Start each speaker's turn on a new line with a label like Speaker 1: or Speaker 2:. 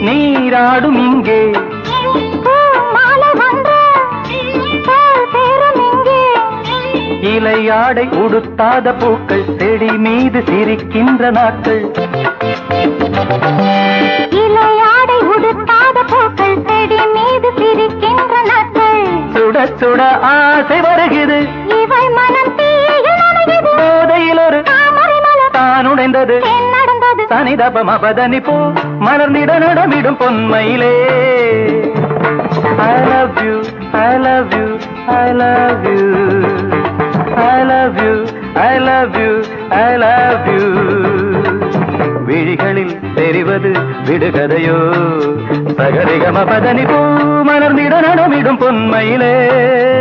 Speaker 1: நீராடும் இங்கே. இலையாடை உடுத்தாத பூக்கள் செடி மீது சிரிக்கின்ற நாட்கள்.
Speaker 2: இலையாடை உடுத்தாத பூக்கள் செடி மீது சிரிக்கின்ற நாட்கள்.
Speaker 1: சுட சுட ஆசை வருகிறது.
Speaker 2: இவை மனம் தீயில்
Speaker 1: ஒரு தான் உடைந்தது.
Speaker 2: தென் நடந்தது
Speaker 1: அபதனி போ. மலர்ந்திட நடமிடும் பொன்மையிலே. I love you I love you I love you I love you I love you I love you விழிகளில் தெரிவது விடுகதையோ. சகரிகம பதனி போ. மலர்ந்திட நடமிடும் பொன்மையிலே.